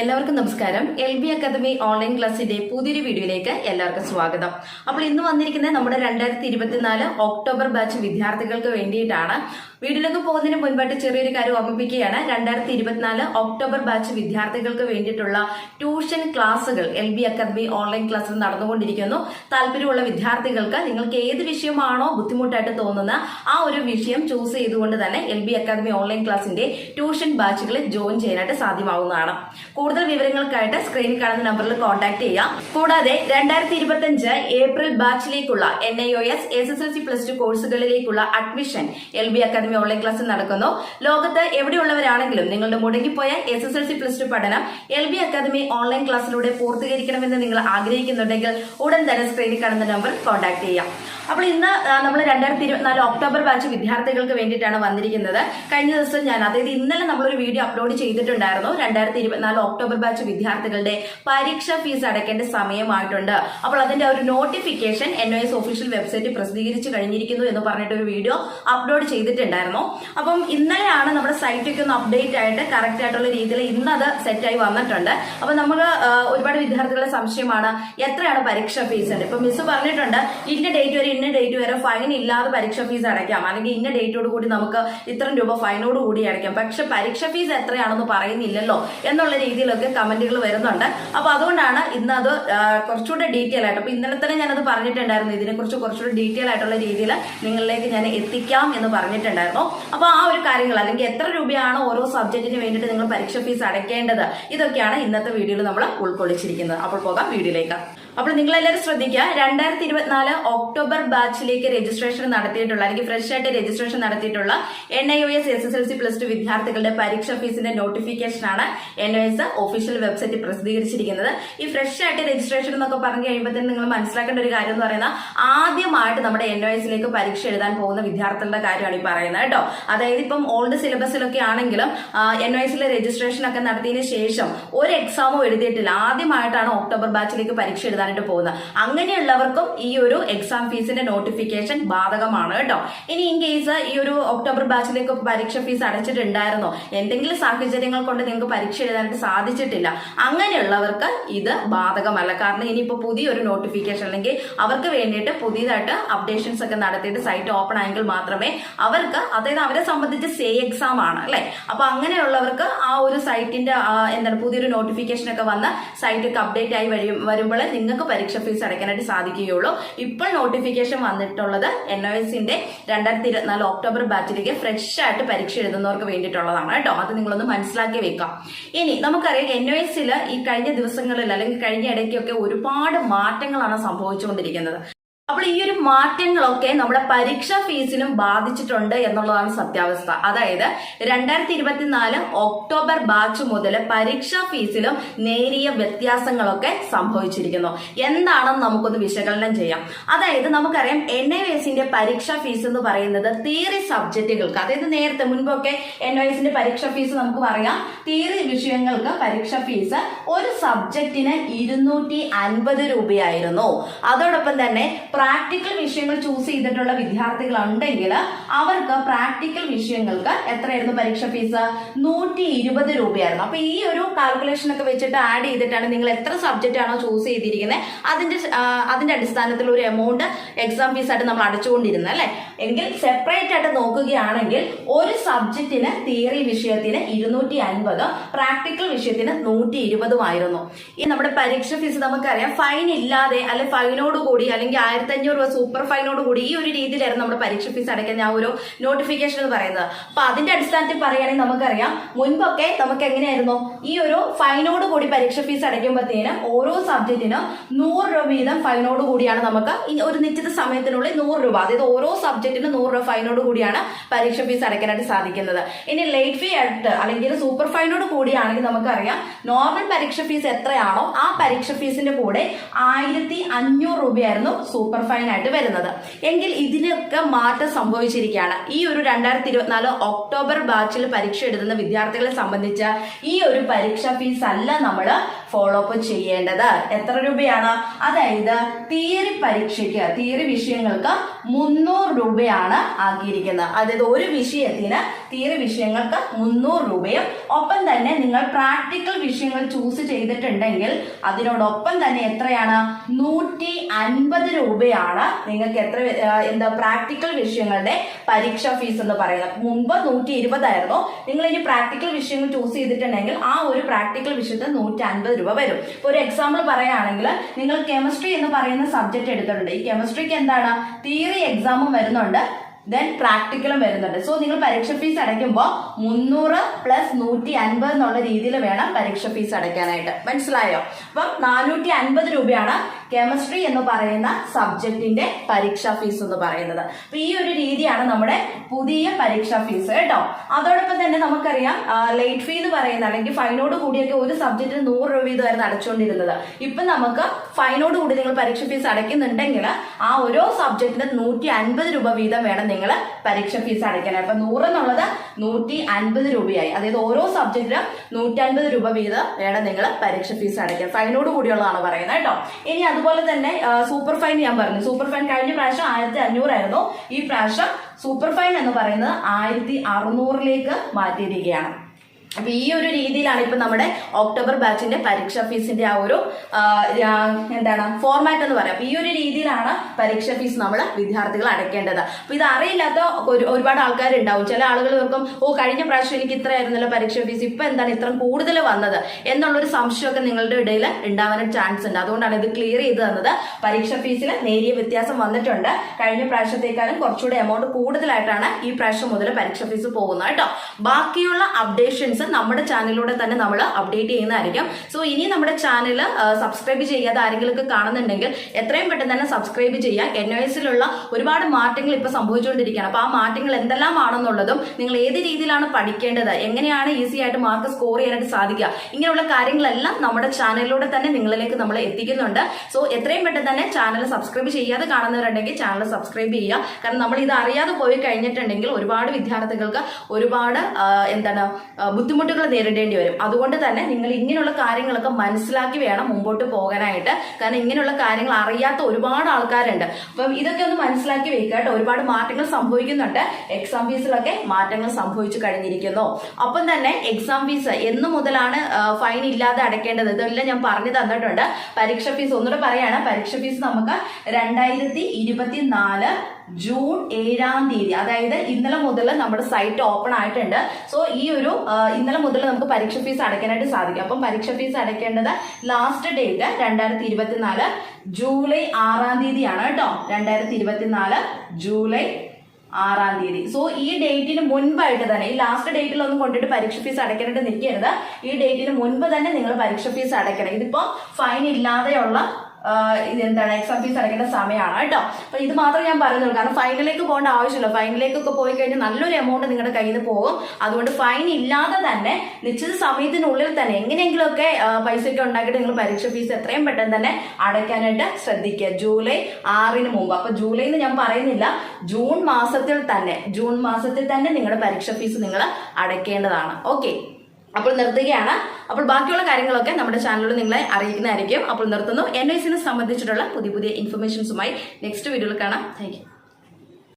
എല്ലാവർക്കും നമസ്കാരം. L B academy online ക്ലാസ്സിന്റെ പുതിയൊരു വീഡിയോയിലേക്ക് എല്ലാവർക്കും സ്വാഗതം. അപ്പോൾ ഇന്ന് വന്നിരിക്കുന്നത് നമ്മുടെ രണ്ടായിരത്തി ഇരുപത്തിനാല് ഒക്ടോബർ ബാച്ച് വിദ്യാർത്ഥികൾക്ക് വേണ്ടിയിട്ടാണ്. വീഡിയോയിലേക്ക് പോകുന്നതിന് മുൻപായിട്ട് ചെറിയൊരു കാര്യം ഓർമ്മിപ്പിക്കുകയാണ്. രണ്ടായിരത്തി ഇരുപത്തിനാല് ഒക്ടോബർ ബാച്ച് വിദ്യാർത്ഥികൾക്ക് വേണ്ടിയിട്ടുള്ള ട്യൂഷൻ ക്ലാസ്സുകൾ എൽ ബി അക്കാദമി ഓൺലൈൻ ക്ലാസ്സിൽ നടന്നുകൊണ്ടിരിക്കുന്നു. താല്പര്യമുള്ള വിദ്യാർത്ഥികൾക്ക് നിങ്ങൾക്ക് ഏത് വിഷയമാണോ ബുദ്ധിമുട്ടായിട്ട് തോന്നുന്ന ആ ഒരു വിഷയം ചൂസ് ചെയ്തുകൊണ്ട് തന്നെ എൽ ബി അക്കാദമി ഓൺലൈൻ ക്ലാസ്സിന്റെ ട്യൂഷൻ ബാച്ചുകളിൽ ജോയിൻ ചെയ്യാനായിട്ട് സാധ്യമാവുന്നതാണ്. കൂടുതൽ വിവരങ്ങൾക്കായിട്ട് സ്ക്രീൻ കാണുന്ന നമ്പറിൽ കോൺടാക്ട് ചെയ്യാം. കൂടാതെ രണ്ടായിരത്തി ഇരുപത്തിയഞ്ച് April ബാച്ചിലേക്കുള്ള N I O S S S L C plus two കോഴ്സുകളിലേക്കുള്ള admission L B academy online class നടക്കുന്നു. ലോകത്ത് എവിടെയുള്ളവരാണെങ്കിലും നിങ്ങളുടെ മുടങ്ങിപ്പോയ S S L C plus two പഠനം എൽ ബി അക്കാദമി ഓൺലൈൻ ക്ലാസ്സിലൂടെ പൂർത്തീകരിക്കണമെന്ന് നിങ്ങൾ ആഗ്രഹിക്കുന്നുണ്ടെങ്കിൽ ഉടൻ തന്നെ സ്ക്രീനിൽ കാണുന്ന നമ്പർ കോൺടാക്ട് ചെയ്യാം. അപ്പോൾ ഇന്ന് നമ്മൾ രണ്ടായിരത്തി ഇരുപത്തിനാല് ഒക്ടോബർ ബാച്ച് വിദ്യാർത്ഥികൾക്ക് വേണ്ടിയിട്ടാണ് വന്നിരിക്കുന്നത്. കഴിഞ്ഞ ദിവസം ഞാൻ അതായത് ഇന്നലെ നമ്മളൊരു വീഡിയോ അപ്ലോഡ് ചെയ്തിട്ടുണ്ടായിരുന്നു. രണ്ടായിരത്തി ഇരുപത്തിനാല് ഒക്ടോബർ ബാച്ച് വിദ്യാർത്ഥികളുടെ പരീക്ഷാ ഫീസ് അടയ്ക്കേണ്ട സമയമായിട്ടുണ്ട്. അപ്പോൾ അതിന്റെ ഒരു notification N S official website പ്രസിദ്ധീകരിച്ചു കഴിഞ്ഞിരിക്കുന്നു എന്ന് പറഞ്ഞിട്ട് ഒരു വീഡിയോ അപ്ലോഡ് ചെയ്തിട്ടുണ്ടായിരുന്നു. അപ്പം ഇന്നലെയാണ് നമ്മുടെ സൈറ്റൊക്കെ ഒന്ന് അപ്ഡേറ്റ് ആയിട്ട് കറക്റ്റ് ആയിട്ടുള്ള രീതിയിൽ ഇന്ന് അത് സെറ്റായി വന്നിട്ടുണ്ട്. അപ്പൊ നമ്മൾ ഒരുപാട് വിദ്യാർത്ഥികളുടെ സംശയമാണ് എത്രയാണ് പരീക്ഷാ ഫീസ് ഉണ്ട് ഇപ്പൊ മിസ് പറഞ്ഞിട്ടുണ്ട് ഇന്ന ഡേറ്റ് വരെ ഇന്ന ഡേറ്റ് വരെ ഫൈൻ ഇല്ലാതെ പരീക്ഷാ ഫീസ് അടയ്ക്കാം. അല്ലെങ്കിൽ ഇന്ന ഡേറ്റോട് കൂടി നമുക്ക് ഇത്രയും രൂപ ഫൈനോട് കൂടി അടയ്ക്കാം. പക്ഷെ പരീക്ഷാ ഫീസ് എത്രയാണെന്ന് പറയുന്നില്ലല്ലോ എന്നുള്ള രീതിയിലൊക്കെ കമന്റുകൾ വരുന്നുണ്ട്. അപ്പൊ അതുകൊണ്ടാണ് ഇന്ന് അത് കുറച്ചുകൂടെ ഡീറ്റെയിൽ ആയിട്ട്. അപ്പൊ ഇന്നലെ തന്നെ ഞാനത് പറഞ്ഞിട്ടുണ്ടായിരുന്നു. ഇതിനെക്കുറിച്ച് കുറച്ചുകൂടെ ഡീറ്റെയിൽ ആയിട്ടുള്ള രീതിയിൽ നിങ്ങളിലേക്ക് ഞാൻ എത്തിക്കാം എന്ന് പറഞ്ഞിട്ടുണ്ടായിരുന്നു. അപ്പൊ ആ ഒരു കാര്യങ്ങൾ അല്ലെങ്കിൽ എത്ര രൂപയാണ് ഓരോ സബ്ജക്റ്റിന് വേണ്ടിയിട്ട് നിങ്ങൾ പരീക്ഷ ഫീസ് അടയ്ക്കേണ്ടത് ഇതൊക്കെയാണ് ഇന്നത്തെ വീഡിയോയിൽ നമ്മൾ ഉൾക്കൊള്ളിച്ചിരിക്കുന്നത്. അപ്പോൾ പോകാം വീഡിയോയിലേക്ക് അപ്പോൾ നിങ്ങൾ എല്ലാവരും ശ്രദ്ധിക്കുക. രണ്ടായിരത്തി ഇരുപത്തിനാല് ഒക്ടോബർ ബാച്ചിലേക്ക് രജിസ്ട്രേഷൻ നടത്തിയിട്ടുള്ള അല്ലെങ്കിൽ ഫ്രഷ് ആയിട്ട് രജിസ്ട്രേഷൻ നടത്തിയിട്ടുള്ള N I O S S S L C plus two വിദ്യാർത്ഥികളുടെ പരീക്ഷാ ഫീസിന്റെ നോട്ടിഫിക്കേഷൻ ആണ് N O S official website പ്രസിദ്ധീകരിച്ചിരിക്കുന്നത്. ഈ ഫ്രഷ് ആയിട്ട് രജിസ്ട്രേഷൻ എന്നൊക്കെ പറഞ്ഞു കഴിയുമ്പോഴത്തേന് നിങ്ങൾ മനസ്സിലാക്കേണ്ട ഒരു കാര്യം എന്ന് പറയുന്നത് ആദ്യമായിട്ട് നമ്മുടെ എൻ ഒ എസിലേക്ക് പരീക്ഷ എഴുതാൻ പോകുന്ന വിദ്യാർത്ഥികളുടെ കാര്യമാണ് ഈ പറയുന്നത് കേട്ടോ. അതായത് ഇപ്പം ഓൾഡ് സിലബസിലൊക്കെ ആണെങ്കിലും എൻ ഒ എസിലെ രജിസ്ട്രേഷൻ ഒക്കെ നടത്തിയതിനു ശേഷം ഒരു എക്സാമും എഴുതിയിട്ടില്ല. ആദ്യമായിട്ടാണ് ഒക്ടോബർ ബാച്ചിലേക്ക് പരീക്ഷ എഴുതാനായിട്ട് പോകുന്നത്. അങ്ങനെയുള്ളവർക്കും ഈ ഒരു എക്സാം ഫീസിന്റെ നോട്ടിഫിക്കേഷൻ ബാധകമാണ് കേട്ടോ. ഇനി ഇൻ കേസ് ഈ ഒരു ഒക്ടോബർ ബാച്ചിലേക്ക് പരീക്ഷ ഫീസ് അടച്ചിട്ടുണ്ടായിരുന്നോ? എന്തെങ്കിലും സാഹചര്യങ്ങൾ കൊണ്ട് നിങ്ങൾക്ക് പരീക്ഷ എഴുതാനായിട്ട് സാധിച്ചിട്ടില്ല. അങ്ങനെയുള്ളവർക്ക് ഇത് ബാധകമല്ല. കാരണം ഇനിയിപ്പോൾ പുതിയൊരു നോട്ടിഫിക്കേഷൻ അല്ലെങ്കിൽ അവർക്ക് വേണ്ടിയിട്ട് പുതിയതായിട്ട് അപ്ഡേഷൻസ് ഒക്കെ നടത്തിയിട്ട് സൈറ്റ് ഓപ്പൺ ആയെങ്കിൽ മാത്രമേ അവർക്ക് അതായത് അവരെ സംബന്ധിച്ച് സേ എക്സാം ആണ് അല്ലെ? അപ്പൊ അങ്ങനെയുള്ളവർക്ക് ആ ഒരു സൈറ്റിന്റെ എന്താണ് പുതിയൊരു നോട്ടിഫിക്കേഷൻ ഒക്കെ വന്ന് സൈറ്റ് ഒക്കെ അപ്ഡേറ്റ് ആയി വരും വരുമ്പോൾ നിങ്ങൾക്ക് പരീക്ഷ ഫീസ് അടയ്ക്കാനായിട്ട് സാധിക്കുകയുള്ളൂ. ഇപ്പോൾ നോട്ടിഫിക്കേഷൻ വന്നിട്ടുള്ളത് എൻ ഒ എസിന്റെ രണ്ടായിരത്തി ഇരുപത്തിനാല് ഒക്ടോബർ ബാച്ചിലേക്ക് ഫ്രഷ് ആയിട്ട് പരീക്ഷ എഴുതുന്നവർക്ക് വേണ്ടിയിട്ടുള്ളതാണ് കേട്ടോ. അത് നിങ്ങളൊന്ന് മനസ്സിലാക്കി വെക്കാം. ഇനി നമുക്കറിയാം എൻ ഒ എസിൽ ഈ കഴിഞ്ഞ ദിവസങ്ങളിൽ അല്ലെങ്കിൽ കഴിഞ്ഞ ഇടയ്ക്കൊക്കെ ഒരുപാട് മാറ്റങ്ങളാണ് സംഭവിച്ചുകൊണ്ടിരിക്കുന്നത്. അപ്പോൾ ഈ ഒരു മാറ്റങ്ങളൊക്കെ നമ്മുടെ പരീക്ഷാ ഫീസിലും ബാധിച്ചിട്ടുണ്ട് എന്നുള്ളതാണ് സത്യാവസ്ഥ. അതായത് രണ്ടായിരത്തി ഇരുപത്തിനാല് ഒക്ടോബർ ബാച്ച് മുതൽ പരീക്ഷാ ഫീസിലും നേരിയ വ്യത്യാസങ്ങളൊക്കെ സംഭവിച്ചിരിക്കുന്നു. എന്താണെന്ന് നമുക്കൊന്ന് വിശകലനം ചെയ്യാം. അതായത് നമുക്കറിയാം എൻ ഐ എസിന്റെ പരീക്ഷാ ഫീസ് എന്ന് പറയുന്നത് തിയറി സബ്ജക്റ്റുകൾക്ക് അതായത് നേരത്തെ മുൻപൊക്കെ എൻ ഐ എസിന്റെ പരീക്ഷാ ഫീസ് നമുക്ക് പറയാം. തിയറി വിഷയങ്ങൾക്ക് പരീക്ഷാ ഫീസ് ഒരു സബ്ജക്റ്റിന് ഇരുന്നൂറ്റി അൻപത് രൂപയായിരുന്നു. അതോടൊപ്പം തന്നെ പ്രാക്ടിക്കൽ വിഷയങ്ങൾ ചൂസ് ചെയ്തിട്ടുള്ള വിദ്യാർത്ഥികൾ ഉണ്ടെങ്കിൽ അവർക്ക് പ്രാക്ടിക്കൽ വിഷയങ്ങൾക്ക് എത്രയായിരുന്നു പരീക്ഷ ഫീസ്? നൂറ്റി ഇരുപത് രൂപയായിരുന്നു. അപ്പൊ ഈ ഒരു കാൽക്കുലേഷൻ ഒക്കെ വെച്ചിട്ട് ആഡ് ചെയ്തിട്ടാണ് നിങ്ങൾ എത്ര സബ്ജക്റ്റ് ആണോ ചൂസ് ചെയ്തിരിക്കുന്നത് അതിന്റെ അതിന്റെ അടിസ്ഥാനത്തിൽ ഒരു എമൗണ്ട് എക്സാം ഫീസ് ആയിട്ട് നമ്മൾ അടച്ചുകൊണ്ടിരുന്നത് അല്ലെ? എങ്കിൽ സെപ്പറേറ്റ് ആയിട്ട് നോക്കുകയാണെങ്കിൽ ഒരു സബ്ജക്റ്റിന് തിയറി വിഷയത്തിന് ഇരുന്നൂറ്റി അൻപത് പ്രാക്ടിക്കൽ വിഷയത്തിന് നൂറ്റി ഇരുപതും ആയിരുന്നു. ഈ നമ്മുടെ പരീക്ഷ ഫീസ് നമുക്കറിയാം. ഫൈൻ ഇല്ലാതെ അല്ലെ ഫൈനോട് കൂടി അല്ലെങ്കിൽ ആയിരത്തി അഞ്ഞൂറ് രൂപ സൂപ്പർ ഫൈനോട് കൂടി ഈ ഒരു രീതിയിലായിരുന്നു നമ്മുടെ പരീക്ഷ ഫീസ് അടയ്ക്കുന്ന ആ ഒരു നോട്ടിഫിക്കേഷൻ എന്ന് പറയുന്നത്. അപ്പൊ അതിന്റെ അടിസ്ഥാനത്തിൽ പറയുകയാണെങ്കിൽ നമുക്കറിയാം മുൻപൊക്കെ നമുക്ക് എങ്ങനെയായിരുന്നു? ഈ ഒരു ഫൈനോട് കൂടി പരീക്ഷ ഫീസ് അടയ്ക്കുമ്പോഴത്തേന് ഓരോ സബ്ജക്റ്റിനും നൂറ് രൂപ വീതം ഫൈനോട് കൂടിയാണ് നമുക്ക് ഒരു നിശ്ചിത സമയത്തിനുള്ളിൽ നൂറ് രൂപ അതായത് ഓരോ സബ്ജക്റ്റിനും നൂറ് രൂപ ഫൈനോട് കൂടിയാണ് പരീക്ഷ ഫീസ് അടയ്ക്കാനായിട്ട് സാധിക്കുന്നത്. ഇനി ലേറ്റ് ഫീ ആയിട്ട് അല്ലെങ്കിൽ സൂപ്പർ ഫൈനോട് കൂടിയാണെങ്കിൽ നമുക്കറിയാം നോർമൽ പരീക്ഷ ഫീസ് എത്രയാണോ ആ പരീക്ഷ ഫീസിന്റെ കൂടെ ആയിരത്തി അഞ്ഞൂറ് രൂപയായിരുന്നു സൂപ്പർ സൂപ്പർ ഫൈൻ ആയിട്ട് വരുന്നത്. എങ്കിൽ ഇതിനൊക്കെ മാറ്റം സംഭവിച്ചിരിക്കുകയാണ്. ഈ ഒരു രണ്ടായിരത്തി ഇരുപത്തിനാല് ഒക്ടോബർ ബാച്ചിൽ പരീക്ഷ എഴുതുന്ന വിദ്യാർത്ഥികളെ സംബന്ധിച്ച് ഈ ഒരു പരീക്ഷ ഫീസ് അല്ല നമ്മൾ ഫോളോ അപ്പ് ചെയ്യേണ്ടത്. എത്ര രൂപയാണ്? അതായത് തിയറി പരീക്ഷയ്ക്ക് തിയറി വിഷയങ്ങൾക്ക് മുന്നൂറ് രൂപയാണ് ആക്കിയിരിക്കുന്നത്. അതായത് ഒരു വിഷയത്തിന് തിയറി വിഷയങ്ങൾക്ക് മുന്നൂറ് രൂപയും ഒപ്പം തന്നെ നിങ്ങൾ പ്രാക്ടിക്കൽ വിഷയങ്ങൾ ചൂസ് ചെയ്തിട്ടുണ്ടെങ്കിൽ അതിനോടൊപ്പം തന്നെ എത്രയാണ്? നൂറ്റി അൻപത് രൂപയാണ് നിങ്ങൾക്ക് എത്ര എന്താ പ്രാക്ടിക്കൽ വിഷയങ്ങളുടെ പരീക്ഷ ഫീസ് എന്ന് പറയുന്നത്. മുമ്പ് നൂറ്റി ഇരുപതായിരുന്നു നിങ്ങൾ ഇനി പ്രാക്ടിക്കൽ വിഷയങ്ങൾ ചൂസ് ചെയ്തിട്ടുണ്ടെങ്കിൽ ആ ഒരു പ്രാക്ടിക്കൽ വിഷയത്തിൽ നൂറ്റി അൻപത് രൂപ വരും. ഇപ്പൊ ഒരു എക്സാമ്പിൾ പറയുകയാണെങ്കിൽ നിങ്ങൾ കെമിസ്ട്രി എന്ന് പറയുന്ന സബ്ജക്ട് എടുത്തിട്ടുണ്ട്. ഈ കെമിസ്ട്രിക്ക് എന്താണ്? തിയറി എക്സാമും വരുന്നുണ്ട്. ദെൻ പ്രാക്ടിക്കലും വരുന്നുണ്ട്. സോ നിങ്ങൾ പരീക്ഷ ഫീസ് അടയ്ക്കുമ്പോൾ മുന്നൂറ് പ്ലസ് നൂറ്റി അൻപത് എന്നുള്ള രീതിയിൽ വേണം പരീക്ഷ ഫീസ് അടയ്ക്കാനായിട്ട്. മനസ്സിലായോ? അപ്പം നാനൂറ്റി അൻപത് രൂപയാണ് കെമിസ്ട്രി എന്ന് പറയുന്ന സബ്ജക്റ്റിന്റെ പരീക്ഷാ ഫീസ് എന്ന് പറയുന്നത്. അപ്പൊ ഈ ഒരു രീതിയാണ് നമ്മുടെ പുതിയ പരീക്ഷാ ഫീസ് കേട്ടോ. അതോടൊപ്പം തന്നെ നമുക്കറിയാം ലേറ്റ് ഫീ എന്ന് പറയുന്ന അല്ലെങ്കിൽ ഫൈനോട് കൂടിയൊക്കെ ഒരു സബ്ജക്റ്റിന് നൂറ് രൂപ വീതമായിരുന്നു അടച്ചുകൊണ്ടിരുന്നത് ഇപ്പൊ നമുക്ക് ഫൈനോട് കൂടി നിങ്ങൾ പരീക്ഷ ഫീസ് അടയ്ക്കുന്നുണ്ടെങ്കിൽ ആ ഓരോ സബ്ജക്റ്റിന് നൂറ്റി അൻപത് രൂപ വീതം വേണം നിങ്ങൾ പരീക്ഷ ഫീസ് അടയ്ക്കാനായി അപ്പൊ നൂറ് എന്നുള്ളത് നൂറ്റി അൻപത് രൂപയായി. അതായത് ഓരോ സബ്ജക്റ്റിനും നൂറ്റി അൻപത് രൂപ വീതം വേണം നിങ്ങൾ പരീക്ഷ ഫീസ് അടയ്ക്കാൻ. ഫൈനോട് കൂടിയുള്ളതാണ് പറയുന്നത് കേട്ടോ. ഇനി അതുപോലെ തന്നെ സൂപ്പർ ഫൈൻ ഞാൻ പറഞ്ഞു. സൂപ്പർ ഫൈൻ കഴിഞ്ഞ പ്രാവശ്യം ആയിരത്തി അഞ്ഞൂറായിരുന്നു ഈ പ്രാവശ്യം സൂപ്പർ ഫൈൻ എന്ന് പറയുന്നത് ആയിരത്തി അറുന്നൂറിലേക്ക് മാറ്റിയിരിക്കുകയാണ്. അപ്പൊ ഈ ഒരു രീതിയിലാണ് ഇപ്പൊ നമ്മുടെ ഒക്ടോബർ ബാച്ചിന്റെ പരീക്ഷാ ഫീസിന്റെ ആ ഒരു എന്താണ് ഫോർമാറ്റ് എന്ന് പറയാം. ഈ ഒരു രീതിയിലാണ് പരീക്ഷാ ഫീസ് നമ്മൾ വിദ്യാർത്ഥികൾ അടയ്ക്കേണ്ടത്. അപ്പൊ ഇത് അറിയില്ലാത്ത ഒരു- ഒരുപാട് ആൾക്കാരുണ്ടാവും. ചില ആളുകൾ ഓർക്കും ഓ കഴിഞ്ഞ പ്രാവശ്യം എനിക്ക് ഇത്രയായിരുന്നല്ലോ പരീക്ഷാ ഫീസ് ഇപ്പൊ എന്താണ് ഇത്ര കൂടുതൽ വന്നത്? എന്നുള്ളൊരു സംശയമൊക്കെ നിങ്ങളുടെ ഇടയിൽ ഉണ്ടാവാൻ ചാൻസ് ഉണ്ട്. അതുകൊണ്ടാണ് ഇത് ക്ലിയർ ചെയ്ത് തന്നത്. പരീക്ഷാ ഫീസിൽ നേരിയ വ്യത്യാസം വന്നിട്ടുണ്ട്. കഴിഞ്ഞ പ്രാവശ്യത്തേക്കാളും കുറച്ചുകൂടി എമൗണ്ട് കൂടുതലായിട്ടാണ് ഈ പ്രാവശ്യം മുതൽ പരീക്ഷാ ഫീസ് പോകുന്നത് കേട്ടോ. ബാക്കിയുള്ള അപ്ഡേഷൻസ് നമ്മുടെ ചാനലിലൂടെ തന്നെ നമ്മൾ അപ്ഡേറ്റ് ചെയ്യുന്നതായിരിക്കും. സോ ഇനി നമ്മുടെ ചാനൽ സബ്സ്ക്രൈബ് ചെയ്യാതെ ആരെങ്കിലും കാണുന്നുണ്ടെങ്കിൽ എത്രയും പെട്ടെന്ന് തന്നെ സബ്സ്ക്രൈബ് ചെയ്യുക. എൻ ഒ എസിലുള്ള ഒരുപാട് മാറ്റങ്ങൾ ഇപ്പൊ സംഭവിച്ചുകൊണ്ടിരിക്കുകയാണ്. അപ്പോൾ ആ മാറ്റങ്ങൾ എന്തെല്ലാമാണെന്നുള്ളതും നിങ്ങൾ ഏത് രീതിയിലാണ് പഠിക്കേണ്ടത് എങ്ങനെയാണ് ഈസി ആയിട്ട് മാർക്ക് സ്കോർ ചെയ്യാനായിട്ട് സാധിക്കുക ഇങ്ങനെയുള്ള കാര്യങ്ങളെല്ലാം നമ്മുടെ ചാനലിലൂടെ തന്നെ നിങ്ങളിലേക്ക് നമ്മൾ എത്തിക്കുന്നുണ്ട്. സോ എത്രയും പെട്ടെന്ന് തന്നെ ചാനൽ സബ്സ്ക്രൈബ് ചെയ്യാതെ കാണുന്നവരുണ്ടെങ്കിൽ ചാനൽ സബ്സ്ക്രൈബ് ചെയ്യുക. കാരണം നമ്മൾ ഇത് അറിയാതെ പോയി കഴിഞ്ഞിട്ടുണ്ടെങ്കിൽ ഒരുപാട് വിദ്യാർത്ഥികൾക്ക് ഒരുപാട് എന്താണ് ബുദ്ധിമുട്ടുകൾ നേരിടേണ്ടി വരും. അതുകൊണ്ട് തന്നെ നിങ്ങൾ ഇങ്ങനെയുള്ള കാര്യങ്ങളൊക്കെ മനസ്സിലാക്കി വേണം മുമ്പോട്ട് പോകാനായിട്ട്. കാരണം ഇങ്ങനെയുള്ള കാര്യങ്ങൾ അറിയാത്ത ഒരുപാട് ആൾക്കാരുണ്ട്. അപ്പം ഇതൊക്കെ ഒന്ന് മനസ്സിലാക്കി വെക്കുക കേട്ടോ. ഒരുപാട് മാറ്റങ്ങൾ സംഭവിക്കുന്നുണ്ട്. എക്സാം ഫീസിലൊക്കെ മാറ്റങ്ങൾ സംഭവിച്ചു കഴിഞ്ഞിരിക്കുന്നു. അപ്പം തന്നെ എക്സാം ഫീസ് എന്ന് മുതലാണ് ഫൈൻ ഇല്ലാതെ അടയ്ക്കേണ്ടത്. ഇതെല്ലാം ഞാൻ പറഞ്ഞു തന്നിട്ടുണ്ട്. പരീക്ഷ ഫീസ് ഒന്നുകൂടെ പറയാണ്. പരീക്ഷ ഫീസ് നമുക്ക് രണ്ടായിരത്തി ഇരുപത്തിനാല് ജൂൺ ഏഴാം തീയതി അതായത് ഇന്നലെ മുതൽ നമ്മുടെ സൈറ്റ് ഓപ്പൺ ആയിട്ടുണ്ട്. സോ ഈ ഒരു ഇന്നലെ മുതൽ നമുക്ക് പരീക്ഷ ഫീസ് അടയ്ക്കാനായിട്ട് സാധിക്കും. അപ്പം പരീക്ഷ ഫീസ് അടയ്ക്കേണ്ടത് ലാസ്റ്റ് ഡേറ്റ് രണ്ടായിരത്തി ഇരുപത്തിനാല് ജൂലൈ ആറാം തീയതിയാണ് കേട്ടോ. രണ്ടായിരത്തി ഇരുപത്തിനാല് ജൂലൈ ആറാം തീയതി. സോ ഈ ഡേറ്റിന് മുൻപായിട്ട് തന്നെ ഈ ലാസ്റ്റ് ഡേറ്റിലൊന്നും കൊണ്ടിട്ട് പരീക്ഷ ഫീസ് അടയ്ക്കാനായിട്ട് നിൽക്കരുത്. ഈ ഡേറ്റിന് മുൻപ് തന്നെ നിങ്ങൾ പരീക്ഷ ഫീസ് അടയ്ക്കണം. ഇതിപ്പോ ഫൈൻ ഇല്ലാതെയുള്ള എന്താണ് എക്സാം ഫീസ് അടയ്ക്കേണ്ട സമയമാണ് കേട്ടോ. അപ്പൊ ഇത് മാത്രം ഞാൻ പറയുന്നത് കാരണം ഫൈനിലേക്ക് പോകേണ്ട ആവശ്യമില്ല. ഫൈനിലേക്കൊക്കെ പോയി കഴിഞ്ഞാൽ നല്ലൊരു എമൗണ്ട് നിങ്ങളുടെ കയ്യിൽ പോകും. അതുകൊണ്ട് ഫൈൻ ഇല്ലാതെ തന്നെ നിശ്ചിത സമയത്തിനുള്ളിൽ തന്നെ എങ്ങനെയെങ്കിലുമൊക്കെ പൈസയൊക്കെ ഉണ്ടാക്കിയിട്ട് നിങ്ങൾ പരീക്ഷ ഫീസ് എത്രയും പെട്ടെന്ന് തന്നെ അടയ്ക്കാനായിട്ട് ശ്രദ്ധിക്കുക. ജൂലൈ ആറിന് മുമ്പ്. അപ്പൊ ജൂലൈ എന്ന് ഞാൻ പറയുന്നില്ല. ജൂൺ മാസത്തിൽ തന്നെ ജൂൺ മാസത്തിൽ തന്നെ നിങ്ങളുടെ പരീക്ഷ ഫീസ് നിങ്ങൾ അടയ്ക്കേണ്ടതാണ്. ഓക്കെ അപ്പോൾ നിർത്തുകയാണ്. അപ്പോൾ ബാക്കിയുള്ള കാര്യങ്ങളൊക്കെ നമ്മുടെ ചാനലിൽ നിങ്ങളെ അറിയിക്കുന്നതായിരിക്കും. അപ്പോൾ നിർത്തുന്നു. എൻ ഐസിനെ സംബന്ധിച്ചിട്ടുള്ള പുതിയ പുതിയ ഇൻഫർമേഷൻസുമായി നെക്സ്റ്റ് വീഡിയോയിൽ കാണാം. താങ്ക്